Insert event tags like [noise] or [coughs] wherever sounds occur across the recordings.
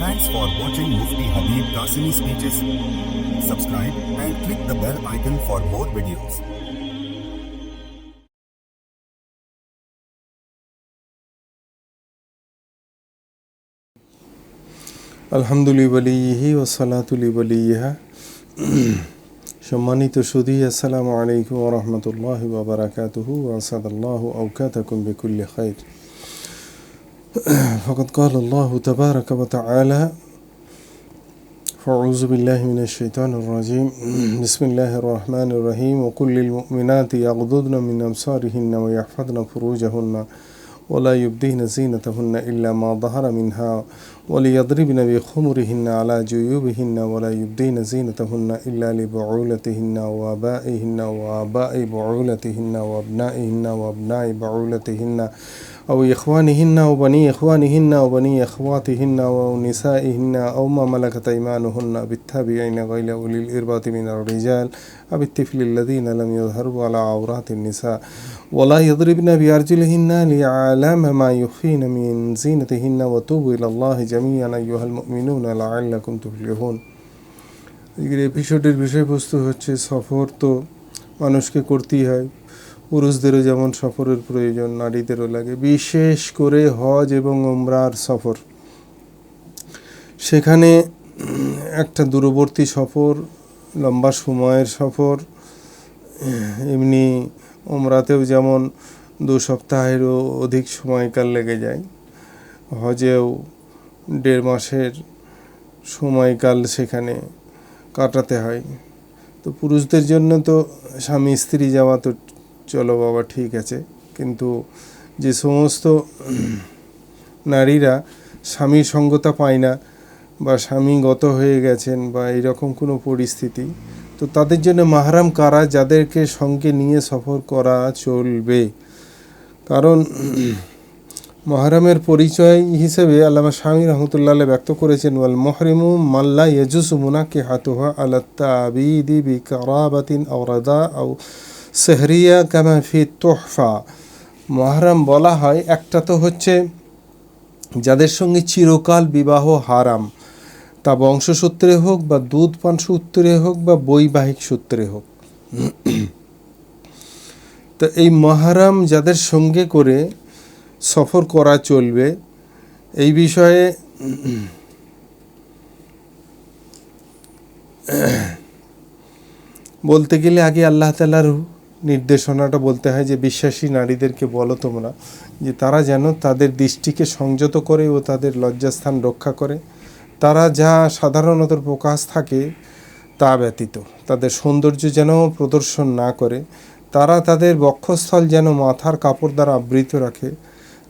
Thanks for watching Mufti Habib Qasimi speeches. Subscribe and click the bell icon for more videos. আলহামদুলিবলিহি ওসালাতুলিবলিহা সম্মানিত সুদী আসসালামু আলাইকুম রহমতুল্লাহ বাবরাকাতুহু ওয়াসাদাল্লাহু আওকাতাকুম বিকুল্লি খাইর [coughs] فقد قال الله تبارك وتعالى فأعوذ بالله من الشيطان الرجيم. [coughs] بسم الله الرحمن الرحيم. وقل للمؤمنات يغضضن من أبصارهن ويحفظن فروجهن ولا يبدين زينتهن إلا ما ظهر منها وليضربن بخمرهن على جيوبهن ولا يبدين زينتهن إلا لبعولتهن وآبائهن وآباء بعولتهن وأبنائهن وأبناء بعولتهن أو إخوانهن وبني إخوانهن وبني أخواتهن ونسائهن أو ما ملكت أيمانهن بالتابعين غير أولي الإرباط من الرجال أو الطفل الذين لم يظهروا على عورات النساء ولا يضربن بأرجلهن ليعلم ما يخفين من زينتهن وتوبوا إلى الله جميعا أيها المؤمنون لعلكم تفلحون আজকের এপিসোডের বিষয়বস্তু হচ্ছে সফর তো মানুষকে করতেই হয় পুরুষদেরও যেমন সফরের প্রয়োজন, নারীদেরও লাগে। বিশেষ করে হজ এবং ওমরার সফর। সেখানে একটা দূরবর্তী সফর, লম্বা সময়ের সফর। এমনি ওমরাতেও যেমন দু সপ্তাহেরও অধিক সময়কাল লেগে যায়, হজেও দেড় মাসের সময়কাল সেখানে কাটাতে হয়। তো পুরুষদের জন্য তো স্বামী স্ত্রী যাওয়া তো চলো বাবা, ঠিক আছে। কিন্তু যে সমস্ত নারীরা স্বামীর সঙ্গতা পায় না বা স্বামী গত হয়ে গেছেন বা এরকম কোনো পরিস্থিতি, তো তাদের জন্য মাহারাম কারা যাদেরকে সঙ্গে নিয়ে সফর করা চলবে? কারণ মহারামের পরিচয় হিসেবে আল্লামা স্বামী রহমতুল্লাহ ব্যক্ত করেছেন, ওয়াল মহরিমু মাল্লা ইয়াজুস মুনাকে হাতুহা আলাত্তা আবিদি বি কারাবাতিন আওরাদা আও সেহরিয়া কামাফি তোহফা। মহারাম বলা হয়, একটা তো হচ্ছে যাদের সঙ্গে চিরকাল বিবাহ হারাম। তা বংশসূত্রে হোক বা দুধ পান সূত্রে হোক বা বৈবাহিক সূত্রে হোক। তো এই মহারাম যাদের সঙ্গে করে সফর করা চলবে, এই বিষয়ে বলতে গেলে আগে আল্লাহ তালার নির্দেশনাটা বলতে হয় যে বিশ্বাসী নারীদেরকে বলো তোমরা যে তারা যেন তাদের দৃষ্টিকে সংযত করে ও তাদের লজ্জাস্থান রক্ষা করে। তারা যা সাধারণত প্রকাশ থাকে তা ব্যতীত। তাদের সৌন্দর্য যেন প্রদর্শন না করে। তারা তাদের বক্ষস্থল যেন মাথার কাপড় দ্বারা আবৃত রাখে।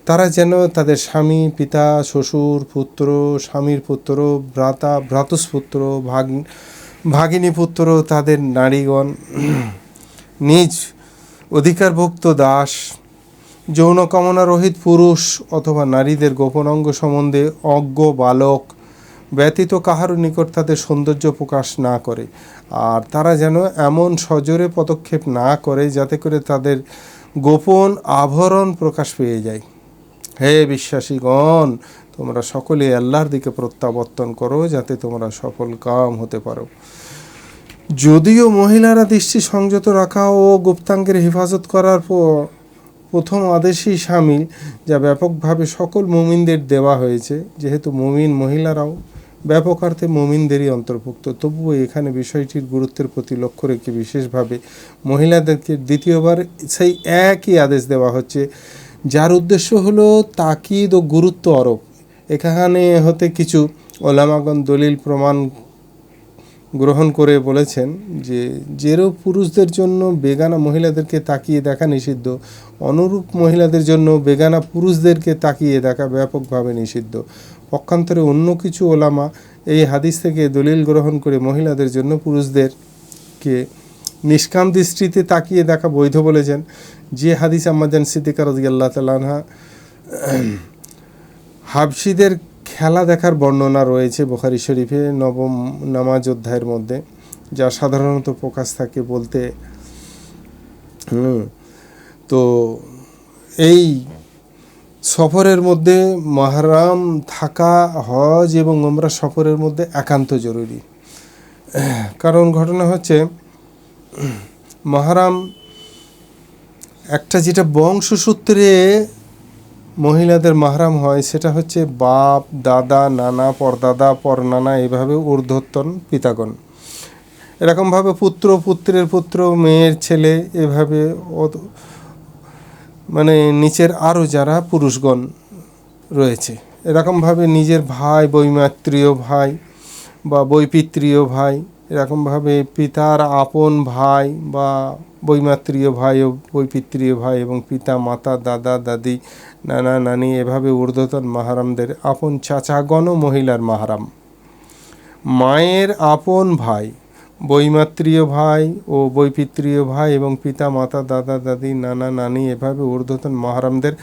তারা যেন তাদের স্বামী, পিতা, শ্বশুর, পুত্র, স্বামীর পুত্র, ভ্রাতা, ভ্রাতুষ্পুত্র, ভাগ ভাগিনী পুত্র তাদের নারীগণ নিজ অধিকারভুক্ত দাস, যৌন কামনা রহিত পুরুষ অথবা নারীদের গোপন অঙ্গ সম্বন্ধে অজ্ঞ বালক ব্যতীত কাহারও নিকট তাদের সৌন্দর্য প্রকাশ না করে। আর তারা যেন এমন সজোরে পদক্ষেপ না করে যাতে করে তাদের গোপন আভরণ প্রকাশ পেয়ে যায়। হে বিশ্বাসীগণ, তোমরা সকলে আল্লাহর দিকে প্রত্যাবর্তন করো যাতে তোমরা সফল কাম হতে পারো। যদিও মহিলারা দৃষ্টি সংযত রাখা ও গুপ্তাঙ্গের হেফাজত করার পর প্রথম আদেশই সামিল, যা ব্যাপকভাবে সকল মুমিনদের দেওয়া হয়েছে। যেহেতু মুমিন মহিলারাও ব্যাপক অর্থে মুমিনদেরই অন্তর্ভুক্ত, তবুও এখানে বিষয়টির গুরুত্বের প্রতি লক্ষ্য রেখে বিশেষভাবে মহিলাদেরকে দ্বিতীয়বার সেই একই আদেশ দেওয়া হচ্ছে, যার উদ্দেশ্য হলো তাকিদ ও গুরুত্ব আরোপ। এখানে হতে কিছু ওলামাগন দলিল প্রমাণ গ্রহণ করে বলেছেন যে যেরও পুরুষদের জন্য বেগানা মহিলাদেরকে তাকিয়ে দেখা নিষিদ্ধ, অনুরূপ মহিলাদের জন্য বেগানা পুরুষদেরকে তাকিয়ে দেখা ব্যাপকভাবে নিষিদ্ধ। পক্ষান্তরে অন্য কিছু ওলামা এই হাদিস থেকে দলিল গ্রহণ করে মহিলাদের জন্য পুরুষদেরকে নিষ্কাম দৃষ্টিতে তাকিয়ে দেখা বৈধ বলেছেন। যে হাদিস আম্মাজান সিদ্দিকা রাজিয়াল্লাহ তালানহা [clears throat] হাবসিদের খেলা দেখার বর্ণনা রয়েছে বোখারি শরীফে নবম নামাজ অধ্যায়ের মধ্যে, যা সাধারণত প্রকাশ থাকে বলতে তো এই সফরের মধ্যে মাহরাম, থাকা, হজ এবং ওমরা সফরের মধ্যে একান্ত জরুরি। কারণ ঘটনা হচ্ছে, মাহরাম একটা যেটা বংশসূত্রে মহিলাদের মাহরাম হয় সেটা হচ্ছে বাপ, দাদা, নানা, পরদাদা, পরনানা, এভাবে ঊর্ধ্বতন পিতাগণ। এরকমভাবে পুত্র, পুত্রের পুত্র, মেয়ের ছেলে, এভাবে মানে নিচের আরও যারা পুরুষগণ রয়েছে। এরকমভাবে নিজের ভাই বৈমাত্রীয় ভাই বা বৈপিত্রীয় ভাই এরকমভাবে পিতার আপন ভাই বা বৈমাত্রীয় ভাই ও বৈপিত্রীয় ভাই এবং পিতা, মাতা, দাদা, দাদি, নানা, নানি এভাবে ঊর্ধ্বতন মাহারামদের আপন চাচাগণ মহিলার মাহারাম। মায়ের আপন ভাই বৈমাত্রীয় ভাই ও বৈপিত্রীয় ভাই এবং পিতা, মাতা, দাদা, দাদি, নানা, নানি এভাবে ঊর্ধ্বতন মাহারামদের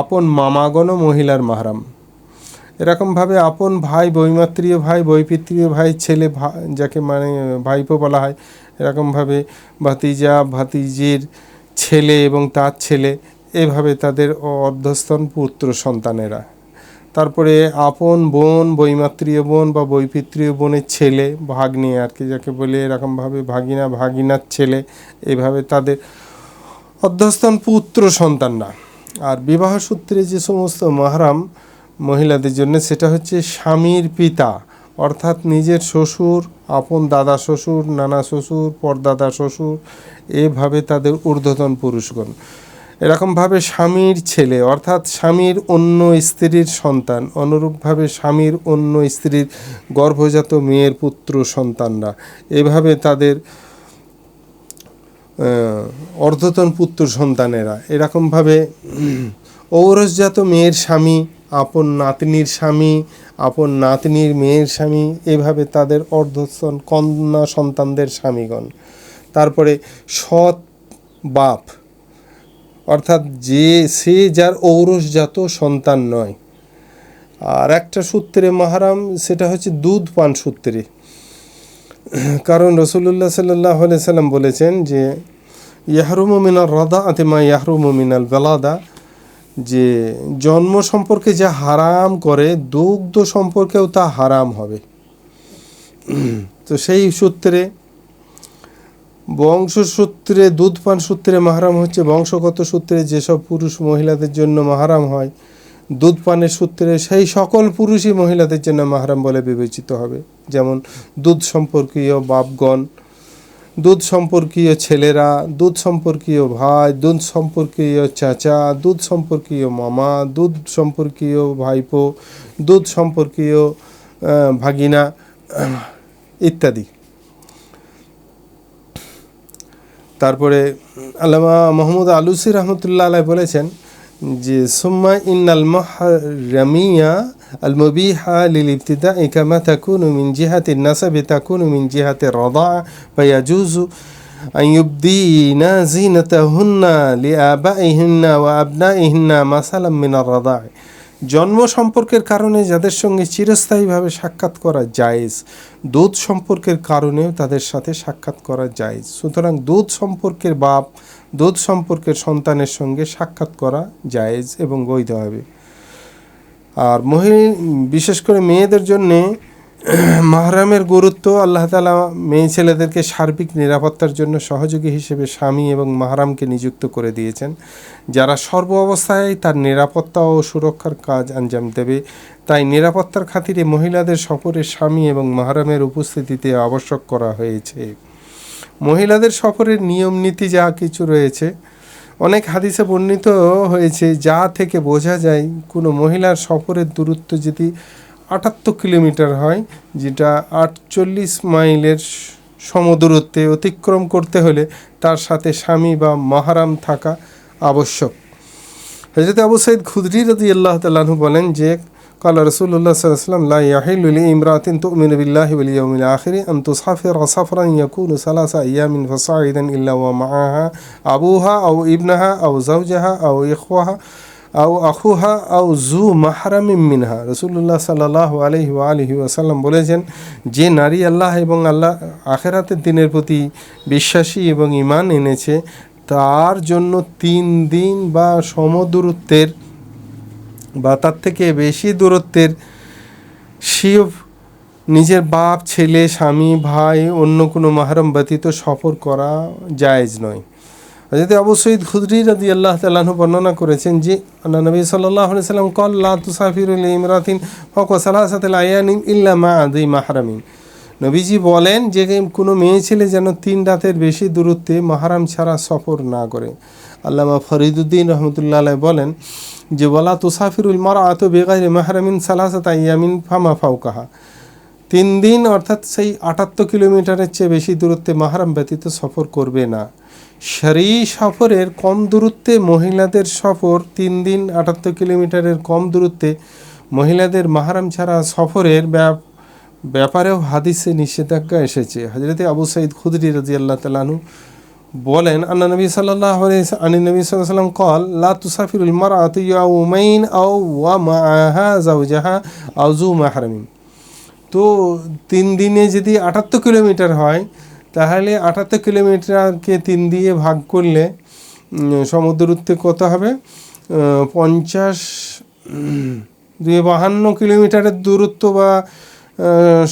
আপন মামাগণ মহিলার মাহারাম। এরকমভাবে আপন ভাই, বৈমাত্রীয় ভাই, বৈপিত্রীয় ভাই, ছেলে যাকে মানে ভাইপো বলা হয়, এরকমভাবে ভাতিজা, ভাতিজির ছেলে এবং তার ছেলে, এভাবে তাদের অর্ধস্তন পুত্র সন্তানেরা। তারপরে আপন বোন, বৈমাত্রীয় বোন বা বৈপিত্রীয় বোনের ছেলে, ভাগ্নি আর কি যাকে বলে, এরকমভাবে ভাগিনা, ভাগিনার ছেলে, এভাবে তাদের অধ্যস্তন পুত্র সন্তানরা। আর বিবাহ সূত্রে যে সমস্ত মাহারাম মহিলাদের জন্য সেটা হচ্ছে স্বামীর পিতা, অর্থাৎ নিজের শ্বশুর, আপন দাদা শ্বশুর, নানা শ্বশুর, পরদাদা শ্বশুর, এভাবে তাদের ঊর্ধ্বতন পুরুষগণ। এরকমভাবে স্বামীর ছেলে, অর্থাৎ স্বামীর অন্য স্ত্রীর সন্তান, অনুরূপভাবে স্বামীর অন্য স্ত্রীর গর্ভজাত মেয়ের পুত্র সন্তানরা, এভাবে তাদের অর্ধতন পুত্র সন্তানেরা, এরকমভাবে ঔরসজাত মেয়ের স্বামী আপন নাতনির স্বামী, আপন নাতনির মেয়ের স্বামী, এভাবে তাদের অর্ধতন কন্যা সন্তানদের স্বামীগণ। তারপরে সৎ বাপ, অর্থাৎ যে, সে যার ঔরসজাত সন্তান নয়। আর একটা সূত্রে মাহারাম, সেটা হচ্ছে দুধ পান সূত্রে। কারণ রসুল্লাহ সাল্লাহ সাল্লাম বলেছেন যে, ইয়াহরুম মিনাল রদা আতেমা ইয়াহরুম মিনাল বেলাদা যে জন্ম সম্পর্কে যা হারাম করে, দুগ্ধ সম্পর্কেও তা হারাম হবে। তো সেই সূত্রে বংশসূত্রে দুধ পান সূত্রে মাহারাম হচ্ছে। বংশগত সূত্রে যেসব পুরুষ মহিলাদের জন্য মাহারাম হয় দুধ পানের সূত্রে সেই সকল পুরুষই মহিলাদের জন্য মাহারাম বলে বিবেচিত হবে। যেমন দুধ সম্পর্কীয় বাপগণ দুধ সম্পর্কীয় ছেলেরা, দুধ সম্পর্কীয় ভাই, দুধ সম্পর্কীয় চাচা, দুধ সম্পর্কীয় মামা, দুধ সম্পর্কীয় ভাইপো, দুধ সম্পর্কীয় ভাগিনা, [clears throat] ইত্যাদি। তারপরে আল্লামা মোহাম্মদ আলুসি রহমতুল্লাহ আলাই বলেছেন যে, সুম্মা ইন্নাল মাহরামিয়া আল মুবিহা লিল ইবতিদা কামা তাকুনু মিন জিহাতি নাসাবি তাকুনু মিন জিহাতি রাদা ফায়াজুজু أن يبدين زينتهن لآبائهن وأبنائهن مثلا من الرضاع জন্ম সম্পর্কের কারণে যাদের সঙ্গে চিরস্থায়ীভাবে সাক্ষাৎ করা জায়েজ দুধ সম্পর্কের কারণেও তাদের সাথে সাক্ষাৎ করা জায়েজ সুতরাং দুধ সম্পর্কের বাপ দুধ সম্পর্কের সন্তানের সঙ্গে সাক্ষাৎ করা জায়েজ এবং বৈধ হবে আর মহি বিশেষ করে মেয়েদের জন্যে [clears throat] মাহরামের গুরুত্ব আল্লাহ তালা মেয়ে ছেলেদেরকে সার্বিক নিরাপত্তার জন্য সহযোগী হিসেবে স্বামী এবং মাহরামকে নিযুক্ত করে দিয়েছেন। যারা সর্ব অবস্থায় তার নিরাপত্তা ও সুরক্ষার কাজ আঞ্জাম দেবে, তাই নিরাপত্তার খাতিরে মহিলাদের সফরে স্বামী এবং মাহরামের উপস্থিতিতে আবশ্যক করা হয়েছে। মহিলাদের সফরের নিয়ম নীতি যা কিছু রয়েছে অনেক হাদিসে বর্ণিত হয়েছে, যা থেকে বোঝা যায়, কোনো মহিলার সফরের দূরত্ব যদি আটাত্তর কিলোমিটার হয়, যেটা আটচল্লিশ মাইলের সমদূরত্বে অতিক্রম করতে হলে তার সাথে স্বামী বা মাহারাম থাকা আবশ্যক। হজরত আবু সাইদ খুদরি রাজি আল্লাহ তাল্লাহু বলেন যে قال رسول الله صلى الله عليه وسلم لا يحل لامرأة تؤمن بالله واليوم الآخر أن تسافر سفرا يكون ثلاث أيام فصاعدا إلا ومعها أبوها أو ابنها أو زوجها أو إخوها أو أخوها أو ذو محرم منها রসুল্লাহ সাল্লাহ আলহি আলহি ওয়াসাল্লাম বলেছেন যে নারী আল্লাহ এবং আল্লাহ আখেরাতের দিনের প্রতি বিশ্বাসী এবং ইমান এনেছে তার জন্য তিন দিন বা সমদূরত্বের বা তার থেকে বেশি দূরত্বের সেও নিজের বাপ, ছেলে, স্বামী, ভাই, অন্য কোনো মাহরম ব্যতীত সফর করা জায়েজ নয়। যদি অবশ্যই খুদরি রাদি আল্লাহ তালাহ বর্ণনা করেছেন যে আল্লাহ নবী সাল্লাহ সাল্লাম কল, লা তুসাফিরুল ইমরাতিন ফক সালাসাতিল আয়ানিম ইল্লা মা আদি মাহরামিন। নবীজি বলেন যে, কোনো মেয়ে ছেলে যেন তিন রাতের বেশি দূরত্বে মাহারাম ছাড়া সফর না করে। আল্লামা ফরিদুদ্দিন রহমতুল্লাহ বলেন যে বলা তুসাফিরুল মারা আত বেগাই মাহরামিন সালাসাত আয়ামিন ফামা ফাউকাহা তিন দিন অর্থাৎ সেই আটাত্তর কিলোমিটারের চেয়ে বেশি দূরত্বে মাহারাম ব্যতীত সফর করবে না। সারি সফরের কম দূরত্বে মহিলাদের সফর তিন দিন আটাত্তর কিলোমিটারের কম দূরত্বে মহিলাদের মাহারাম ছাড়া সফরের ব্যাপ- ব্যাপারেও হাদিসে নিষেধাজ্ঞা এসেছে। হজরতে আবু সাইদ খুদরি রাজি আল্লাহ তালানু বলেন আন্না নবী সাল্লাহ নবী সাল্লাম কল লা তুসাফিরুল মারাত ইয়াউমাইন আও ওয়া মাআহা জাওজাহা আও জু মাহরামিন। তো তিন দিনে যদি আটাত্তর কিলোমিটার হয় তাহলে আটাত্তর কিলোমিটারকে তিন দিয়ে ভাগ করলে উম, সমুদ্রত্বে কত হবে? পঞ্চাশ দুই বাহান্ন কিলোমিটারের দূরত্ব বা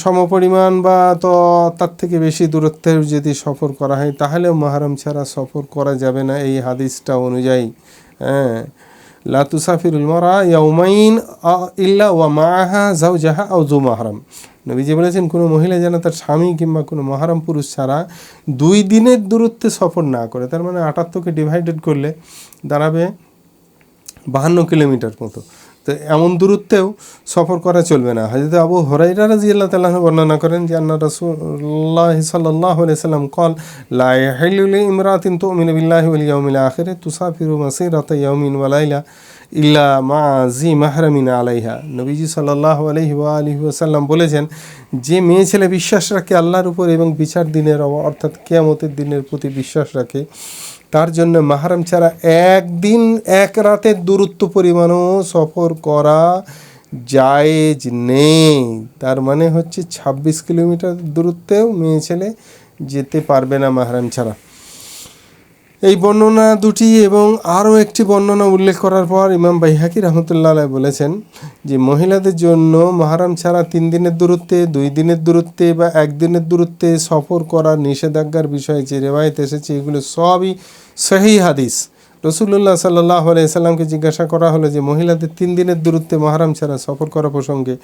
সমপরিমাণ বা তো তার থেকে বেশি দূরত্বের যদি সফর করা হয়, তাহলেও মাহারম ছাড়া সফর করা যাবে না এই হাদিসটা অনুযায়ী। হ্যাঁ। লা তুসাফিরুল মারা ইয়াউমাইন ইল্লা ওয়া মাআহা জাওজাহা আও জু মাহরাম। নবীজি বলেছেন, কোনো মহিলা যেন তার স্বামী কিংবা কোনো মহারাম পুরুষ ছাড়া দুই দিনের দূরত্বে সফর না করে, তার মানে আটাত্তরকে ডিভাইডেড করলে দাঁড়াবে বাহান্ন কিলোমিটার মতো। তো এমন দূরত্বেও সফর করা চলবে না। হজরত আবু হরাইরা রাজি আল্লাহ তাল্লাহ বর্ণনা করেন যে, আন্না রসুল্লাহ সাল্লাহ সাল্লাম কল লাইহাইলুল ইমরাতিন তো মিন বিল্লাহি ওয়াল ইয়াউমিল আখিরে, তুসাফিরু মাসিরাতা ইয়াউমিন ওয়ালাইলা ইল্লা মা জি মাহরামিন আলাইহা। নবীজি সাল্লাহ আলহি আলহি ওসাল্লাম বলেছেন, যে মেয়ে ছেলে বিশ্বাস রাখে আল্লাহর উপর এবং বিচার দিনের অর্থাৎ কেয়ামতের দিনের প্রতি বিশ্বাস রাখে তার জন্য মাহারাম ছাড়া একদিন, এক রাতের দূরত্ব পরিমাণও সফর করা জায়েজ নেই। তার মানে হচ্ছে ২৬ কিলোমিটার দূরত্বেও মেয়ে ছেলে যেতে পারবে না মাহারাম ছাড়া। এই বর্ণনা দুটি এবং আরও একটি বর্ণনা উল্লেখ করার পর ইমাম বাইহাকি রহমতুল্লাহ বলেছেন যে মহিলাদের জন্য মহারাম ছাড়া তিন দিনের দূরত্বে, দুই দিনের দূরত্বে বা একদিনের দূরত্বে সফর করা নিষেধাজ্ঞার বিষয়ে যে রেওয়ায়ত এসেছে, এগুলো সবই সহি হাদিস। রসুল্লাহ সাল্লাহ সাল্লামকে জিজ্ঞাসা করা হলো যে, মহিলাদের তিন দিনের দূরত্বে মহারাম ছাড়া সফর করা প্রসঙ্গে।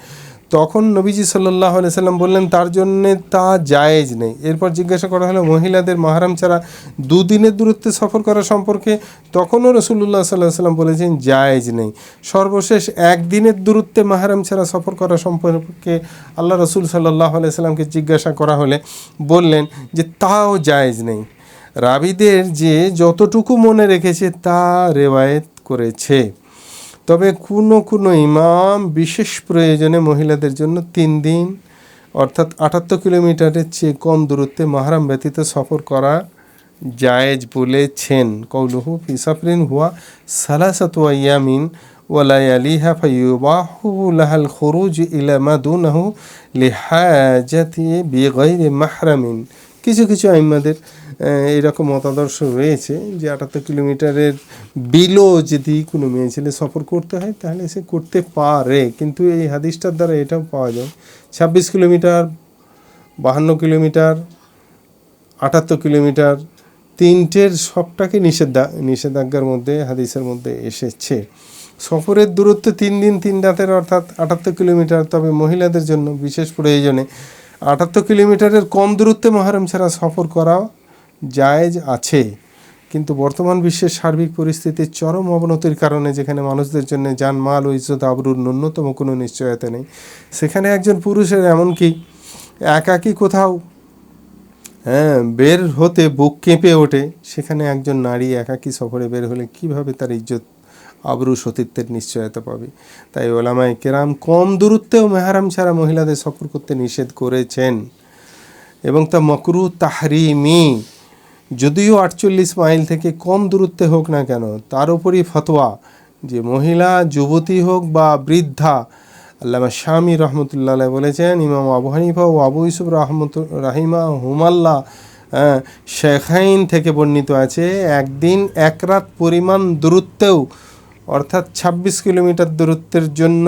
তখন নবীজি সাল্লাহ সাল্লাম বললেন, তার জন্যে তা জায়েজ নেই। এরপর জিজ্ঞাসা করা হলো, মহিলাদের মাহারাম ছাড়া দুদিনের দূরত্বে সফর করা সম্পর্কে? তখনও রসুল্লাহ সাল্লাহ সাল্লাম বলেছেন, জায়েজ নেই। সর্বশেষ একদিনের দূরত্বে মাহারাম ছাড়া সফর করা সম্পর্কে আল্লাহ রসুল সাল্লাহ সাল্লামকে জিজ্ঞাসা করা হলে বললেন যে, তাও জায়েজ নেই। রাবিদের যে যতটুকু মনে রেখেছে তা রেওয়ায়েত করেছে। তবে কোনো কোনো ইমাম বিশেষ প্রয়োজনে মহিলাদের জন্য তিন দিন, অর্থাৎ আটাত্তর কিলোমিটারের চেয়ে কম দূরত্বে মাহারাম ব্যতীত সফর করা জায়েজ বলেছেন। কৌলুহু, ফিসাফরিন হুয়া সালাসাতু আয়ামিন ওয়ালায়ালিহা ফাইয়ুবাহু লাহাল খুরুজ ইলা মা দুনাহু লিহাজাতি বিগাইরি মাহরামিন। কিছু কিছু আইম্মাদের আহ, এরকম মতাদর্শ রয়েছে যে আটাত্তর কিলোমিটারের বিলো যদি কোনো মেয়ে ছেলে সফর করতে হয় তাহলে সে করতে পারে। কিন্তু এই হাদিসটার দ্বারা এটাও পাওয়া যায়। ছাব্বিশ কিলোমিটার বাহান্ন কিলোমিটার আটাত্তর কিলোমিটার তিনটের সবটাকে নিষেধা নিষেধাজ্ঞার মধ্যে হাদিসের মধ্যে এসেছে। সফরের দূরত্ব তিন দিন তিন রাতের অর্থাৎ আটাত্তর কিলোমিটার। তবে মহিলাদের জন্য বিশেষ প্রয়োজনে আটাত্তর কিলোমিটারের কম দূরত্বে মহারম ছাড়া সফর করা জায়েজ আছে। কিন্তু বর্তমান বিশ্বের সার্বিক পরিস্থিতির চরম অবনতির কারণে যেখানে মানুষদের জন্য যানমাল ও ইজ্জত আবরুর ন্যূনতম কোনো নিশ্চয়তা নেই, সেখানে একজন পুরুষের এমনকি একাকী কোথাও হ্যাঁ বের হতে বুক কেঁপে ওঠে, সেখানে একজন নারী একাকী সফরে বের হলে কীভাবে তার ইজ্জত আবরু সতীত্বের নিশ্চয়তা পাবে। তাই ওলামায় কেরাম কম দূরত্বেও মেহারাম ছাড়া মহিলাদের সফর করতে নিষেধ করেছেন। এবং তা মকরু তাহরিমি, যদিও আটচল্লিশ মাইল থেকে কম দূরত্বে হোক না কেন, তার উপরই ফতোয়া যে মহিলা, যুবতী হোক বা বৃদ্ধা, আল্লামা শামী রহমতুল্লাহ বলেছেন, ইমাম আবু হানিফা ও আবু ইসুফ রহমত রাহিমা হুমাল্লা শেখাইন থেকে বর্ণিত আছে, একদিন এক রাত পরিমাণ দূরত্বেও অর্থাৎ ২৬ কিলোমিটার দূরত্বের জন্য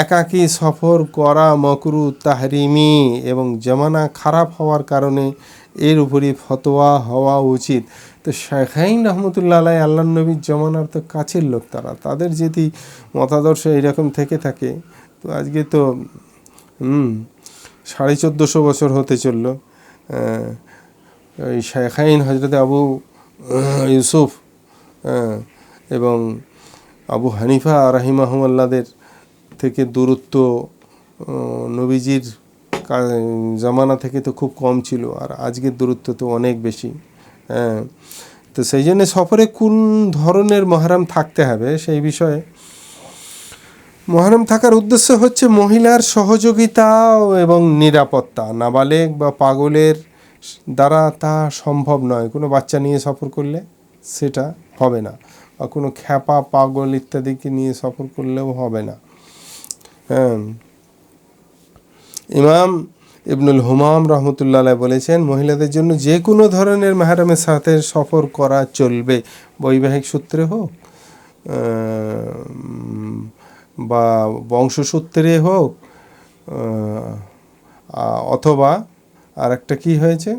একাকী সফর করা মকরু তাহরিমি এবং জমানা খারাপ হওয়ার কারণে এর উপরই ফতোয়া হওয়া উচিত। তো শেখাইন রহমতুল্লাহ আল্লাহ নবীর জমানার তো কাছের লোক তারা। তাদের যদি মতাদর্শ এরকম থেকে থাকে তো আজকে তো হুম সাড়ে চোদ্দোশো বছর হতে চলল। ওই শেখাইন হজরত আবু ইউসুফ আহ, এবং আবু হানিফা রাহিমাহমাল্লাদের থেকে দূরত্ব নবীজির জামানা থেকে তো খুব কম ছিল আর আজকের দূরত্ব তো অনেক বেশি। হ্যাঁ তো সেই জন্য সফরে কোন ধরনের মহারাম থাকতে হবে সেই বিষয়ে? মহারম থাকার উদ্দেশ্য হচ্ছে মহিলার সহযোগিতা এবং নিরাপত্তা। নাবালেগ বা পাগলের দ্বারা তা সম্ভব নয়। কোনো বাচ্চা নিয়ে সফর করলে সেটা হবে না। বা কোনো খ্যাপা, পাগল ইত্যাদিকে নিয়ে সফর করলেও হবে না। হ্যাঁ। ইমাম ইবনুল হুমাম রহমতুল্লাহ বলেছেন, মহিলাদের জন্য যে কোনো ধরনের মেহরামের সাথে সফর করা চলবে। বৈবাহিক সূত্রে হোক বা বংশসূত্রে হোক অথবা আর একটা কী হয়েছে?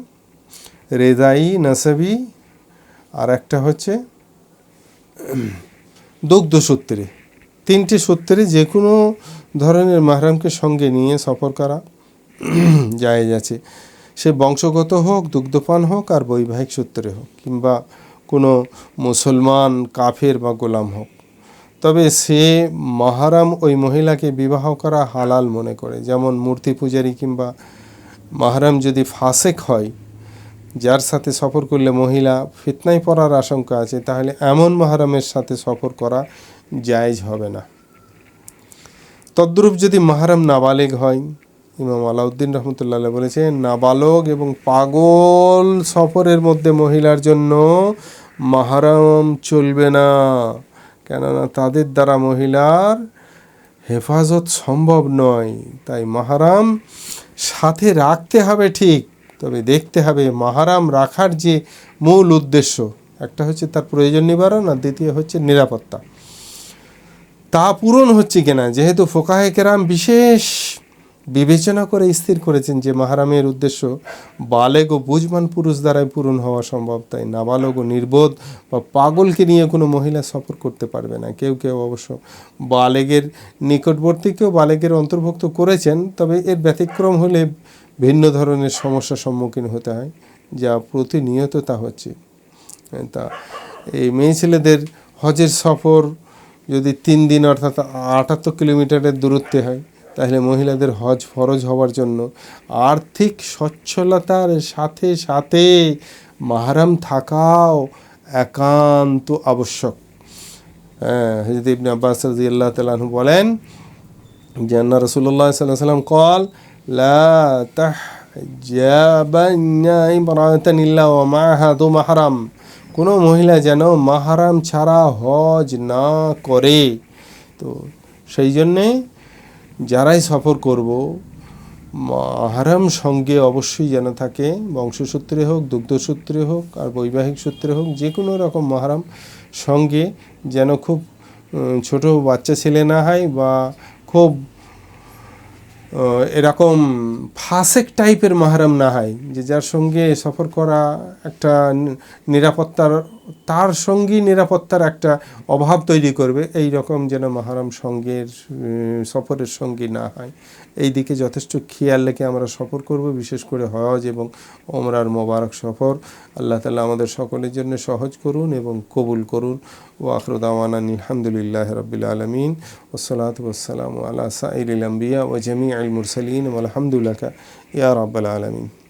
রেজাই, নাসাবি আর একটা হচ্ছে দুগ্ধ সূত্রে। তিনটি সূত্রে যে কোনো ধরনের মাহরামকে সঙ্গে নিয়ে সফর করা [clears throat] জায়েজ আছে। সে বংশগত হোক, দুগ্ধপান হোক, আর বৈবাহিক সূত্রে হোক, কিংবা কোনো মুসলমান, কাফের বা গোলাম হোক। তবে সে মাহারাম ওই মহিলাকে বিবাহ করা হালাল মনে করে। যেমন মূর্তি পূজারী কিংবা মাহারাম যদি ফাসেক হয় যার সাথে সফর করলে মহিলা ফিতনায় পড়ার আশঙ্কা আছে, তাহলে এমন মাহারামের সাথে সফর করা জায়জ হবে না। তদ্রূপ যদি মাহারাম নাবালেগ হয়, ইমাম আলাউদ্দিন রহমতুল্লাহ বলেছেন নাবালক এবং পাগল সফরের মধ্যে মহিলার জন্য মাহারাম চলবে না, কেননা তাদের দ্বারা মহিলার হেফাজত সম্ভব নয়। তাই মাহারাম সাথে রাখতে হবে ঠিক তবে দেখতে হবে মাহারাম রাখার যে মূল উদ্দেশ্য, একটা হচ্ছে তার প্রয়োজন নিবারণ আর দ্বিতীয় হচ্ছে নিরাপত্তা। তা পূরণ হচ্ছে কিনা, যেহেতু ফোকাহে কেরাম বিশেষ বিবেচনা করে স্থির করেছেন যে মাহারামের উদ্দেশ্য বালেগ ও বুঝমান পুরুষ দ্বারাই পূরণ হওয়া সম্ভব, তাই নাবালক ও নির্বোধ বা পাগলকে নিয়ে কোনো মহিলা সফর করতে পারবে না। কেউ কেউ অবশ্য বালেগের নিকটবর্তীকেও বালেগের অন্তর্ভুক্ত করেছেন, তবে এর ব্যতিক্রম হলে ভিন্ন ধরনের সমস্যার সম্মুখীন হতে হয়, যা প্রতিনিয়ত তা হচ্ছে। তা এই মেয়ে ছেলেদের হজের সফর যদি তিন দিন অর্থাৎ আটাত্তর কিলোমিটারের দূরত্বে হয়, তাহলে মহিলাদের হজ ফরজ হওয়ার জন্য আর্থিক সচ্ছলতার সাথে সাথে মাহারাম থাকাও একান্ত আবশ্যক। হ্যাঁ, হজরত ইবনে আব্বাস রাজি আল্লাহ তালু বলেন জান্না রসুল্লাহ সাল্লাহ সাল্লাম কল لا تحجبن امرأة إلا ومعها ذو محرم কোনো মহিলা যেন মাহারাম ছাড়া হজ না করে তো সেই জন্যে যারাই সফর করব মাহারাম সঙ্গে অবশ্যই যেন থাকে বংশসূত্রে হোক দুগ্ধসূত্রে হোক আর বৈবাহিক সূত্রে হোক যে কোনো রকম মাহারাম সঙ্গে যেন খুব উম, ছোট বাচ্চা ছেলে না হয় বা খুব আহ, এরকম ফাসেক টাইপের মাহারাম না হয় যে যার সঙ্গে সফর করা একটা নিরাপত্তার তার সঙ্গী নিরাপত্তার একটা অভাব তৈরি করবে। এই রকম যেন মাহারাম সঙ্গের সফরের সঙ্গী না হয়। এই দিকে যথেষ্ট খেয়াল রেখে আমরা সফর করব, বিশেষ করে হজ এবং ওমরার মোবারক সফর। আল্লাহ তালা আমাদের সকলের জন্য সহজ করুন এবং কবুল করুন। ও আখরুদাওয়ানা আলহামদুলিল্লাহ রবিল আলমিন। ওসলাত ওসালাম আলা সাইল ও জমি আল মুরসলিন। আলহামদুলিল্লাহ ইয়া রব্বাল আলমিন।